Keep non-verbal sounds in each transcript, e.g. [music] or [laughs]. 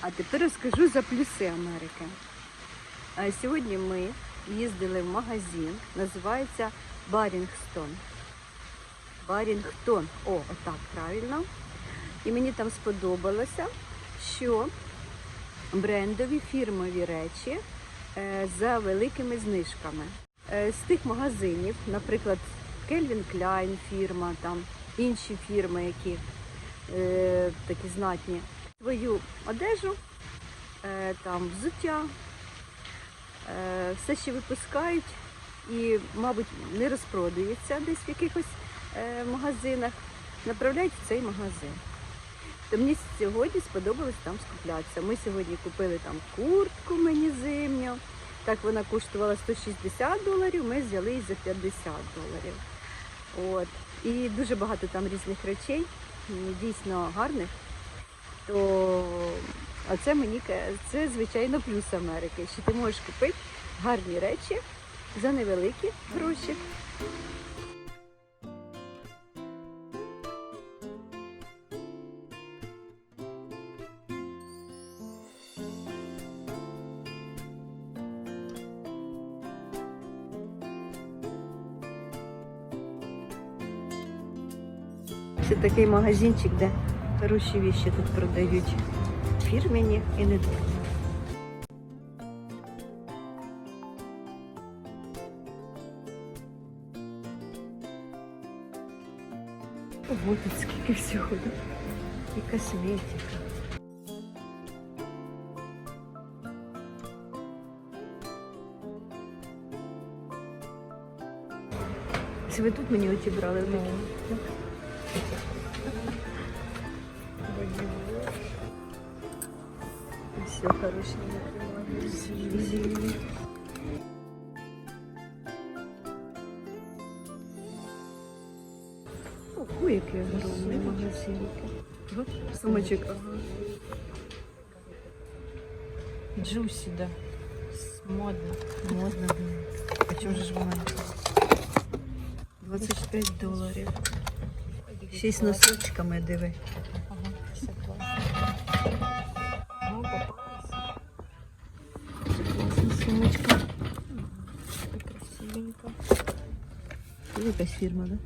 А тепер розкажу за плюси Америки. Сьогодні ми їздили в магазин, називається Барінгстон. Барінгтон. О, отак правильно. І мені там сподобалося, що брендові фірмові речі е, за великими знижками. Е, З тих магазинів, наприклад, Calvin Klein фірма, там інші фірми, які е, такі знатні, свою одежу, е, там взуття, е, все ще випускають і, мабуть, не розпродується десь в якихось е, магазинах, направляють в цей магазин. То мені сьогодні сподобалось там скуплятися. Ми сьогодні купили там куртку мені зимню. Так вона коштувала 160 доларів, ми взяли її за 50 доларів. От. І дуже багато там різних речей, дійсно гарних. То а це мені це звичайно плюс Америки, що ти можеш купити гарні речі за невеликі гроші. Це такий магазинчик, де хороші віші тут продають. Фірмені і не дорогі. Ого, тут скільки всього. І косметика. Це ви тут мені оті брали? Ну. Все хорошее. Зелень. Ого, який огромний магазинки. Сумочек. Джусі, да. Модно. Модно. А чому ж вона? 25 доларів. З носочками диви. Якась фірма, да?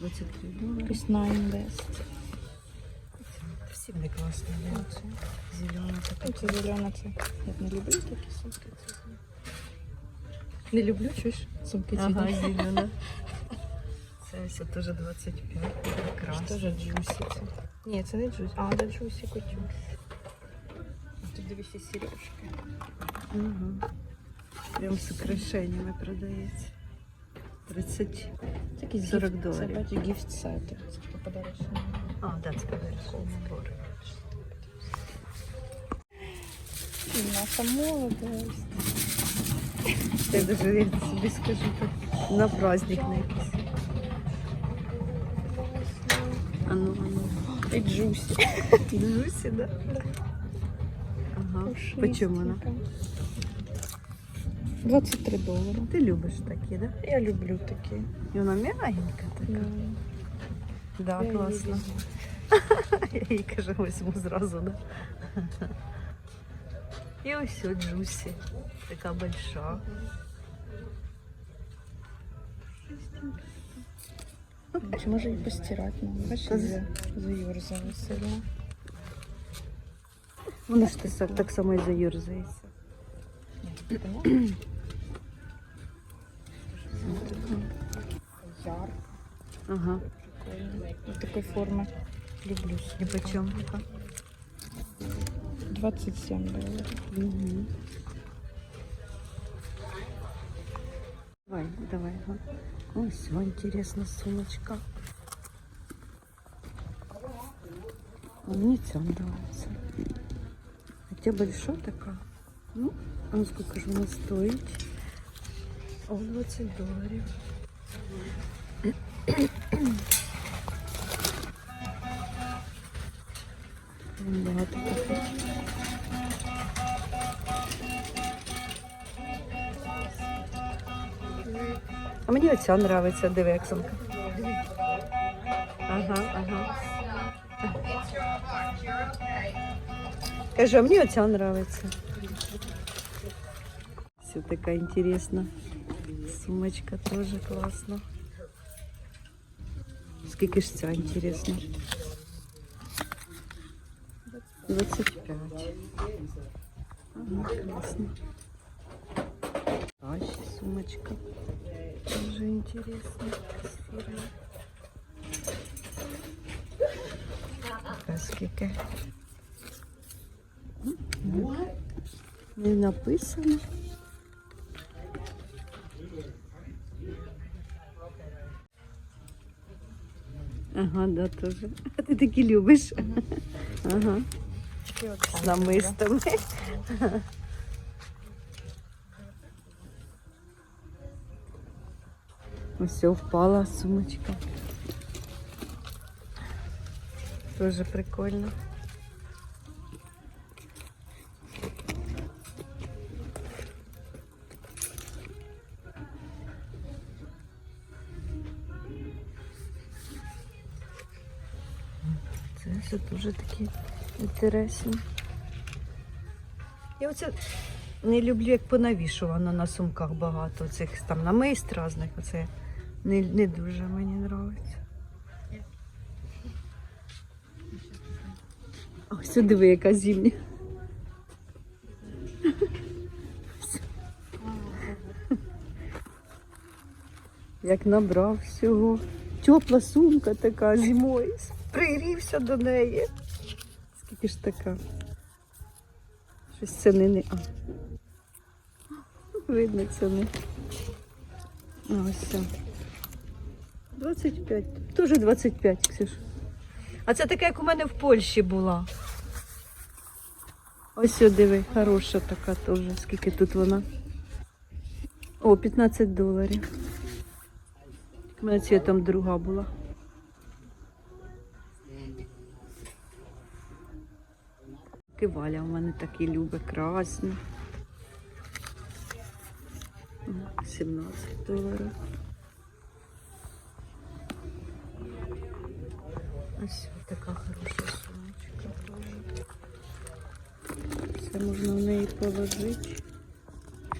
23 долари. Якось Nine Best. Всі вони класні. Оце. Зелена така. Оце зелена, це. Я не люблю такі сумки. це. Не люблю, чуєш? Сумки ці. Ага, зелена. [laughs] Це все теж 25. Що Прекрасно. ж джусі? Ні, це не джусі. А, це джусі кутюр. Тут дивіться сережки. Угу. Прям з украшеннями продається. 30. Такі 40 гіфт- доларів. Це бачу гіфт сети. Це хто подарочний. А, да, це подарунок. збори. І наша молодость. Я даже я собі скажу так, на праздник на якийсь. А ну, а ну. І джусі. Джусі, да? Ага. По чому вона? 23 долари. Ти любиш такі, да? Я люблю такі. І вона м'ягенька така. Да, Я її класно. [laughs] Я їй кажу, візьму зразу, да? [laughs] І ось от Джусі. Така большая. Чи може і постирати нам? Бачиш, Та з- за- заюрзали сильно. Вона ж так само і заюрзається. Ага. прикольно. І такої форми. Люблю. І по чому така? 27 доларів. Угу. Давай, давай. Ага. Ой, все, интересно, сумочка. А мне ця нравится. Хотя большая такая. Ну, а ну сколько же она стоит? О, 20 долларов. Багато таких. А мені оця нравиться, диви, як сумка. Ага, ага. Кажу, а мені оця подобається. Все така інтересна. Сумочка теж класна. Скільки ж ця інтересна? 25. Ага, класно. А, ще сумочка. Тоже интересно. З фірми. Така скільки. М, Не написано. Ага, да, тоже. А ти такі любиш? Ага. З намистами. Ось впала сумочка. Тоже прикольно. Це все дуже такі інтересні. Я оце не люблю, як понавішувано на сумках багато цих там намист різних. Оце не, не дуже мені подобається. Ось диви, яка зимня. Як набрав всього. Тепла сумка така зимою. Пригрівся до неї. Скільки ж така? Щось це не не. А. Видно, це не. А, ось це. 25. Теж 25, Ксюш. А це така, як у мене в Польщі була. Ось сюди диви, хороша така теж. Скільки тут вона? О, 15 доларів. У мене цвітом друга була. Киваля у мене такі любить, красні. 17 доларів. Ось така хороша сумочка. Все можна в неї положити.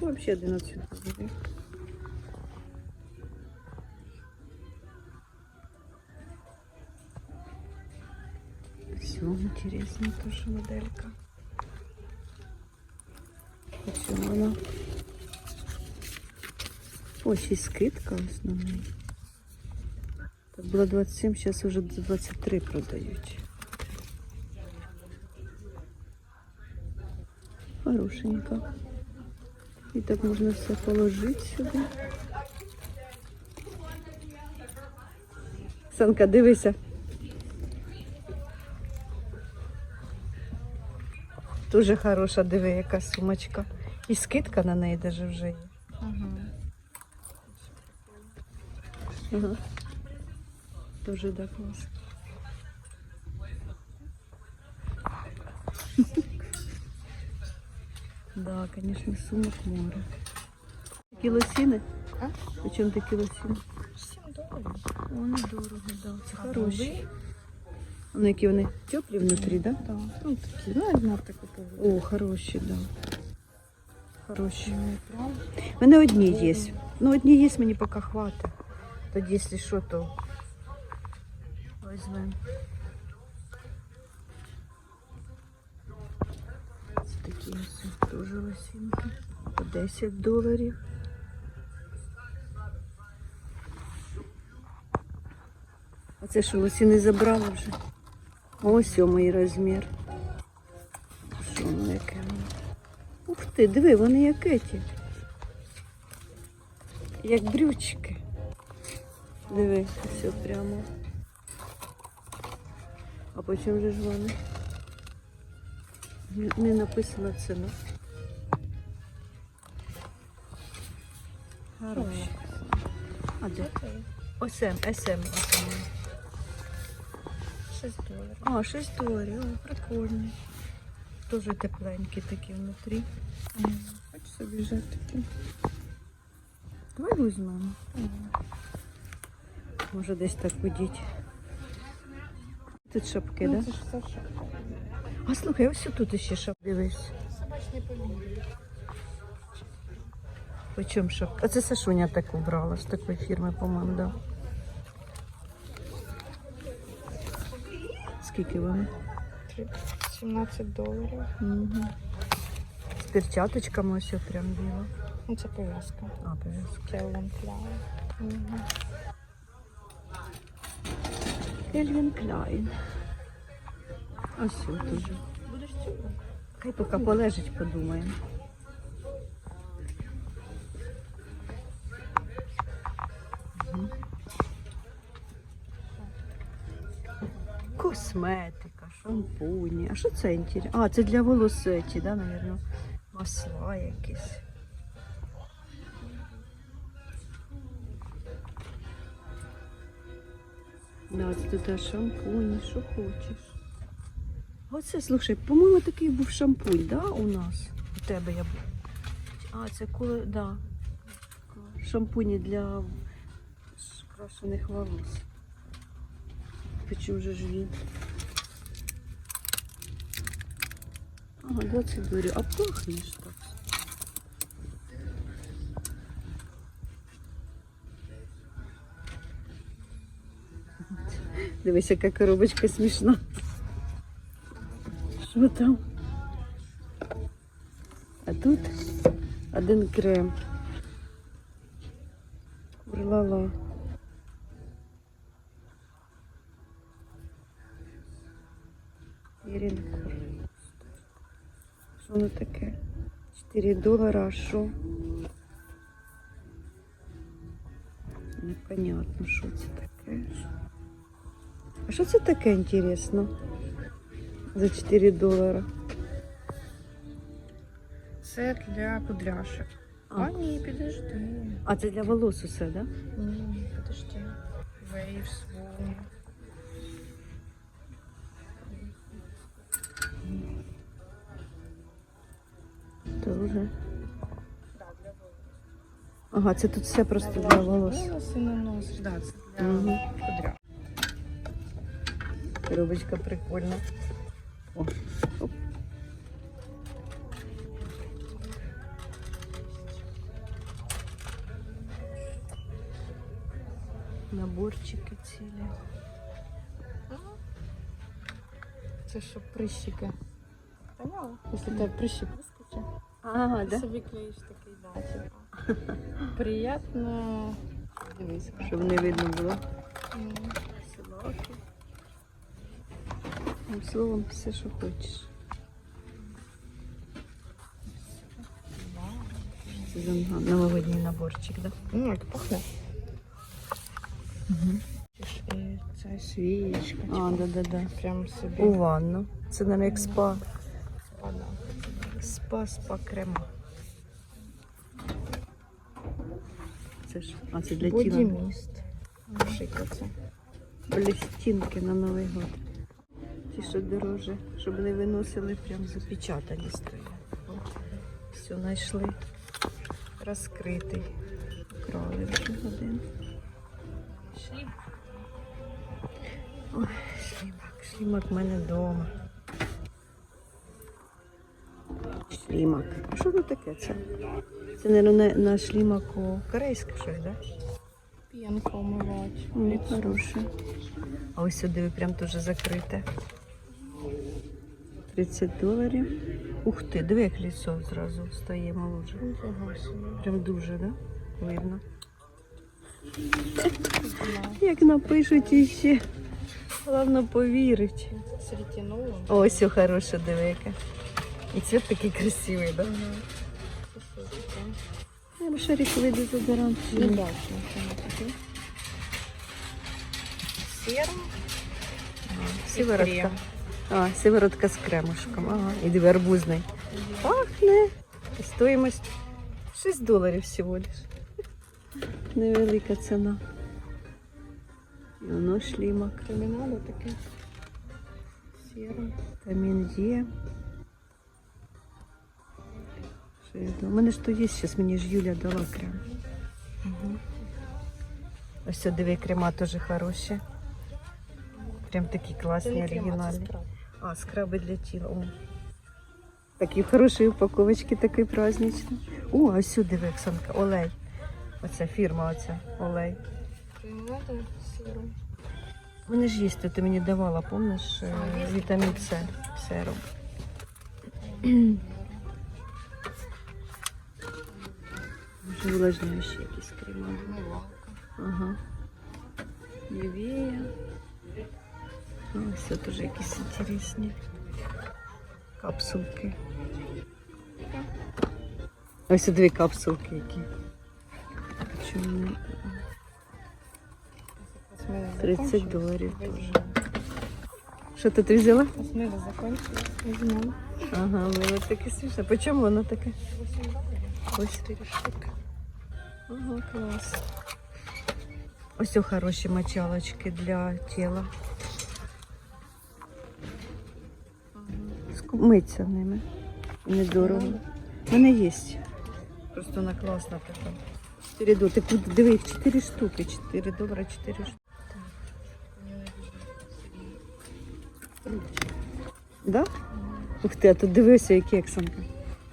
Взагалі 11 доларів. Все интересно, тоже моделька. Почему она? Ось і скидка основна. Так було 27, зараз вже 23 продають. Хорошенько. І так можна все положити сюди. Санка, дивися. Дуже хороша, диви, яка сумочка. І скидка на неї даже вже є. Ага. Дуже да класно. [laughs] Да, конечно, сумок море. Кілосіни? А? Почем ти кілосіни? 7 доларів. Вони дорого, да. Це хороші. Вони які вони теплі внутрі, да? Так. Ну, такі, ну, одна таку О, хороші, да. Хороші. У мене одні є. Ну, одні є, мені поки хватить. Тоді, якщо що, то візьмемо. Це такі ось теж лосінки. По 10 доларів. А це що, лосіни забрали вже? Ось сьомий розмір. Що воно яке? Ух ти, диви, вони як еті. Як брючки. Диви, все прямо. А по чому же ж вони? Не- написана ціна. Хороші. А де? ОСМ, СМ. СМ. 6 доларів. А, 6 доларів, о, прикольні. Тоже тепленькі такі внутрі. Хочу собі такі. Давай візьмемо. Може десь так подіть. Тут шапки, Ну, да? це ж все шапка. А слухай, ось тут ще шап. Дивись. Собачний повір. По чому шап? А це Сашуня таку брала з такої фірми, по-моєму, да. Скільки вони? 17 доларів. Угу. З перчаточками ось прям біло. Ну, це пов'язка. А, пов'язка. Келвін Кляйн. Кельвін Кляйн. Ось тут. Будеш цього? Хай поки полежить, подумаємо. Косметика, шампуні. А що це інтересно? А, це для волосеті, да, мабуть? Масла якісь. Да, це тут шампуні, що хочеш. Оце, слушай, по-моєму, такий був шампунь, да, у нас? У тебе я був. А, це коли, да. Шампуні для крашених волос. Почему же ж він? Ага, 20 доларів. А пахнеш так. Дивись, яка коробочка смішна. Що там? А тут один крем. Курлала. Що воно таке? 4 долара, а що? Непонятно, що це таке. А що це таке інтересно? За 4 долара. Це для кудряшок. А. А, ні, підожди. А це для волос усе, да? Ні, подожди. Waves, Wool. Волос. Ага, це тут все просто для волос. Волоси наносиш, да, це для Мгм. кудряшок. Коробочка прикольна. О, оп. Наборчики цілі. Це що, прищики. Поняла? Якщо тебе прищик вискочить, Ага, да? собі клеїш такий датчик. Приємно. Дивись. Щоб не видно було. Собаки. Ну, Словом, все, що хочеш. Це за новогодній наборчик, да? Ну, як пахне. Угу. Це свічка. А, типу, да, да, да. Прям собі. У ванну. Це, не як спа. Вода. Спа, спа крема. Це ж, а це для тіла. Бодіміст. Шикаться. Блістінки на Новий год. Ті, що дороже, щоб не виносили, прям запечатані стоять. Все знайшли. Розкритий. Украли вже один. Шліп. Ой, шлімак, шлімак в мене вдома. Шлімак. А що це таке це? Це, мабуть, на, шлімаку корейське щось, так? Да? П'янка омивач. Ну, хороше. А ось сюди ви прям дуже закрите. 30 доларів. Ух ти, диви, як лісо зразу стає молодше. Прям дуже, да? Видно. [laughs] Як напишуть іще. Головне повірить. Ось все хороше, диви яке. І цвіт такий красивий, да? Ага. Це що таке? Я шариковий дезодорант. чи Не бачу, таке. Сиворотка. А, сиворотка з кремушком. Ага. І диви арбузний. Пахне. Стоїмость 6 доларів всього лиш. Невелика ціна. І воно шлімак. Надо таке. Серум. Вітамін Є. Що я думаю? У мене ж то є зараз, мені ж Юля дала крем. Угу. Ось диви, крема теж хороші. Прям такі класні, оригінальні. А, скраби для тіла. О. Такі хороші упаковочки, такий праздничний. О, а сюди Оксанка, олей. Оця фірма, оця олей. Вони ж є, то ти мені давала, помниш, е, вітамін С серум. Може, увлажняючі якісь крема. Милалка. Ага. Нівея. Ось теж якісь інтересні капсулки. Ось дві капсулки які. Чому? 30 доларів теж. Що ти, ти взяла? Осмила закончилась. Візьмемо. Ага, мило таке смішне. По чому воно таке? 8 доларів. Ось 4. Ага, клас. Ось хороші мочалочки для тіла. Миться ними. Недорого. Мене є. Просто вона класна така. 4 долари. Ти куди диви, 4 штуки. 4 долара, 4 штуки. Да? Ух ти, а тут дивися, які Оксанка.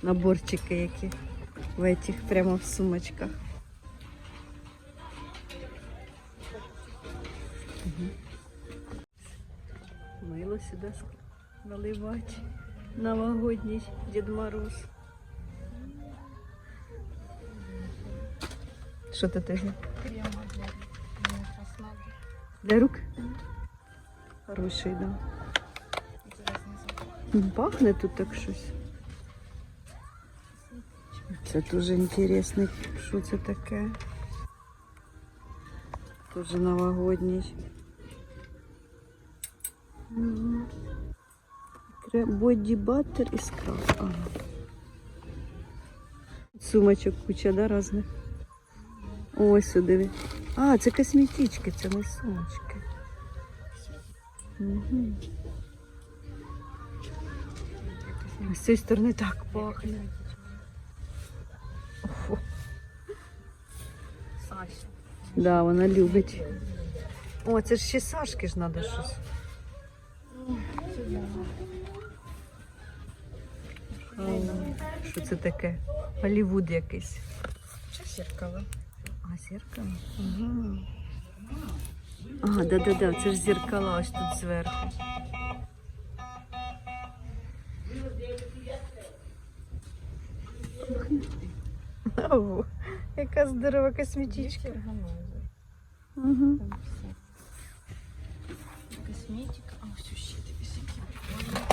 Наборчики які. В этих прямо в сумочках. Мгм. Мило сюди наливати. Новогодній Дід Мороз. Що ти теж? Крема для. Для рук? Хороший, да. Інтересний запах. Пахне тут так щось. Це дуже інтересно, що це таке. Дуже новогодній. Баттер і скраб. Ага. Сумочок куча, да, різних. Ось сюди. А, це косметички, це не сумочки. Угу. З цієї сторони так пахне. Фу. Саша. Да, вона любить. О, це ж ще Сашки ж треба щось. О, Що це таке? Голлівуд якийсь. Чи зеркало? А, зеркало? Ага. Ага, да-да-да, це ж зеркала ось тут зверху. Ого, яка здорова косметичка. Угу. Там все. Косметика. А, все, ще такі всякі прикольні.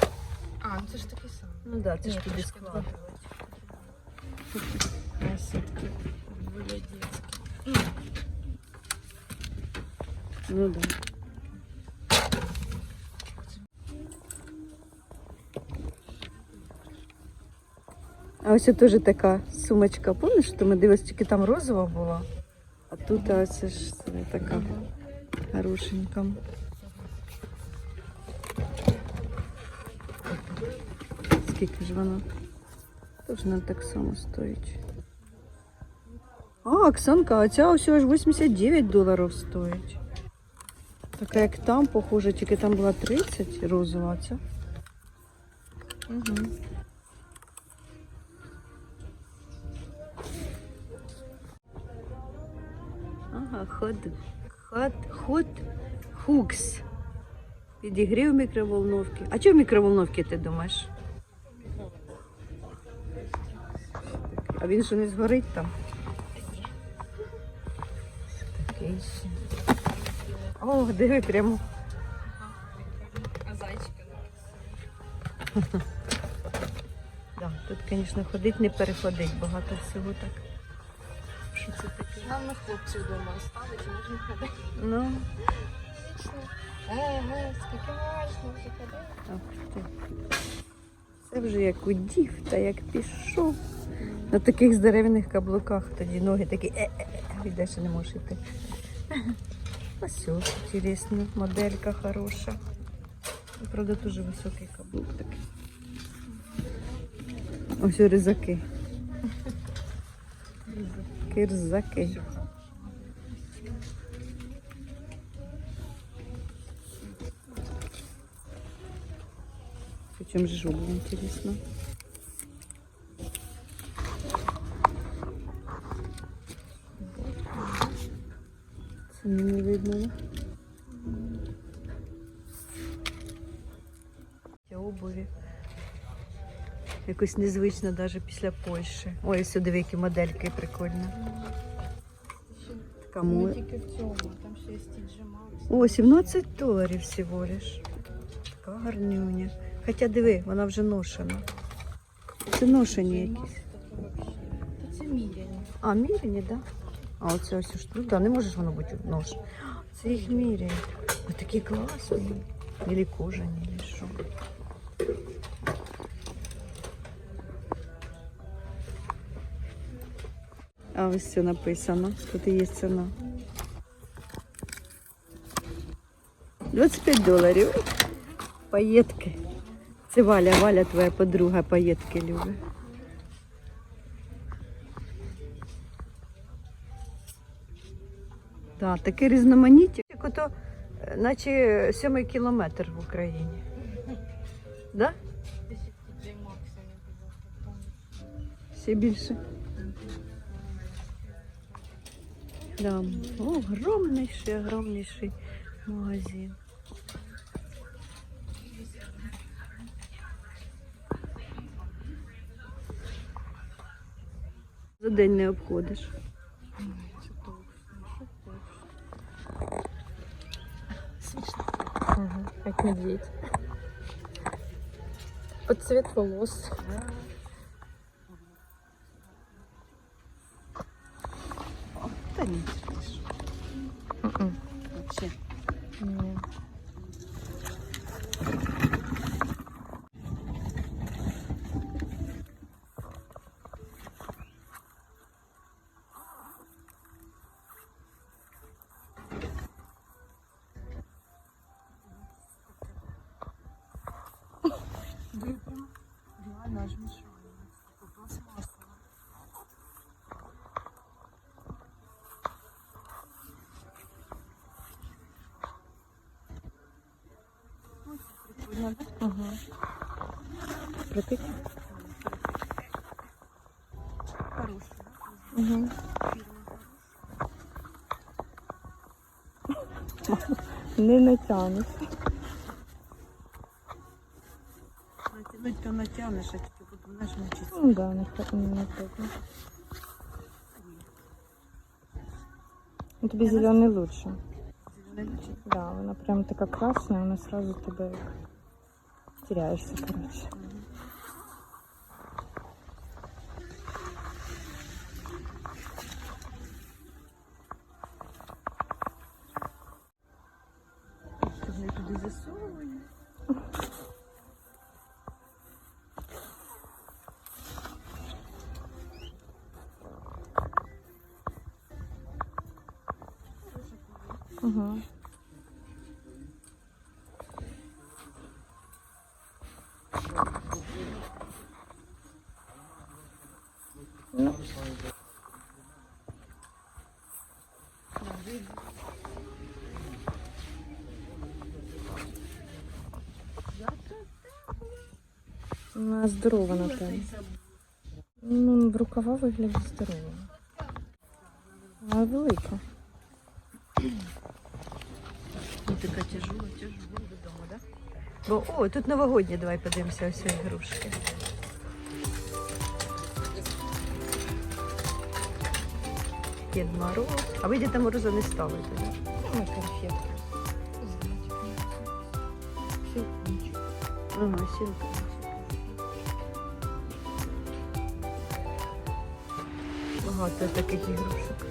А, ну це ж такий самий. Ну да, це ж Ні, туди трошки складно. два. Красотки. Более детські. Ну да. А ось теж така сумочка. Помниш, що ми дивилися, тільки там розова була, а тут ось ж це така хорошенька. Скільки ж вона? Тож вона так само стоїть. А, Оксанка, а ця ось аж 89 доларів стоїть. Така як там, похоже, тільки там була 30 розова, ця. Угу. Ага, ход, ход, ход, хукс. Підігрів мікроволновки. А чого в мікроволновці ти думаєш? А він що не згорить там? Такий ще. О, диви прямо. А [laughs] зайчика? Да, тут, звісно, ходить, не переходить, багато всього так. Що це таке? Нам на хлопців вдома оставить, можна ходити. Ну, Е, е, скільки можна вже ходити? ах ти. Це вже як удів, та як пішов. На таких здоров'яних каблуках тоді ноги такі е-е-е, далі не можеш йти. Ось інтересна моделька хороша. Правда, дуже високий каблук такий. Ось ризаки. Кирзаки. Почем же жопа, интересно? Ціни не видно? Ті обуві. Якось незвично навіть після Польщі. Ой, сюди які модельки прикольні. Кому? Тільки в цьому, там ще є Стіджі Макс. О, 17 доларів всього лиш. Така гарнюня. Хоча диви, вона вже ношена. Це ношені якісь. Це міряні. А, міряні, так? Да? А оце ось ж тут, да, не може ж воно бути нож. Це їх міряні. Ось такі класні. Ілі кожані, ілі що. А ось все написано. Тут і є ціна. 25 доларів. Паєтки. Це Валя, Валя, твоя подруга, паєтки любить. Так, таке різноманіття, як ото, е, наче сьомий кілометр в Україні. Да? Ще більше. Да. О, огромнейший, огромнейший магазин. За день не обходиш. Це точно, що точно. Ага, як медведь. Под цвет волос. Та ні, Мгм. вообще. Прикинь? Хороший. Угу. Не натягнеш. Натянуть то натягнеш, а тільки потім знаєш, мучиться. Ну да, не так не трудно. Ну, тобі зелений лучше. Зелений лучик. Да, вона прям така красна, вона сразу тебе як теряєшся, коротше. Угу. Вона здорова, напевно. Ну, рукава виглядає здорова. А велика. Ну, така тяжела, тяжела додому, да? Бо, о, тут новогодні, давай подивимося ось ігрушки. Дід Мороз. А ви Діда Мороза не ставите, да? Ну, конфетки. Ага, сілка. Багато таких ігрушок.